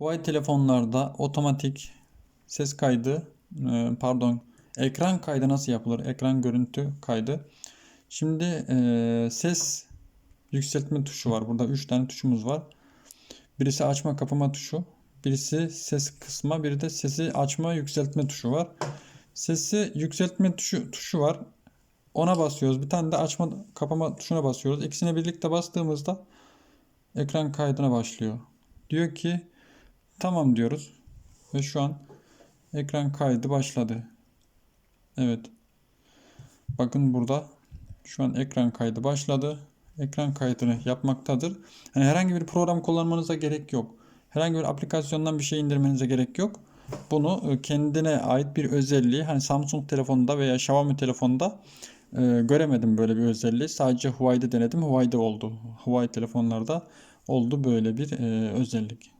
Huawei telefonlarda otomatik ses kaydı, e, pardon, ekran kaydı nasıl yapılır? Ekran görüntü kaydı. Şimdi e, ses yükseltme tuşu var. Burada 3 tane tuşumuz var. Birisi açma kapama tuşu, birisi ses kısma, biri de sesi açma yükseltme tuşu var. Sesi yükseltme tuşu, tuşu var. Ona basıyoruz. Bir tane de açma kapama tuşuna basıyoruz. İkisini birlikte bastığımızda ekran kaydına başlıyor. Diyor ki tamam diyoruz. Ve şu an ekran kaydı başladı. Evet. Bakın burada şu an ekran kaydı başladı. Ekran kaydını yapmaktadır. Yani herhangi bir program kullanmanıza gerek yok. Herhangi bir aplikasyondan bir şey indirmenize gerek yok. Bunu e, kendine ait bir özelliği hani Samsung telefonunda veya Xiaomi telefonda e, göremedim böyle bir özelliği. Sadece Huawei'de denedim. Huawei'de oldu. Huawei telefonlarda oldu böyle bir e, özellik.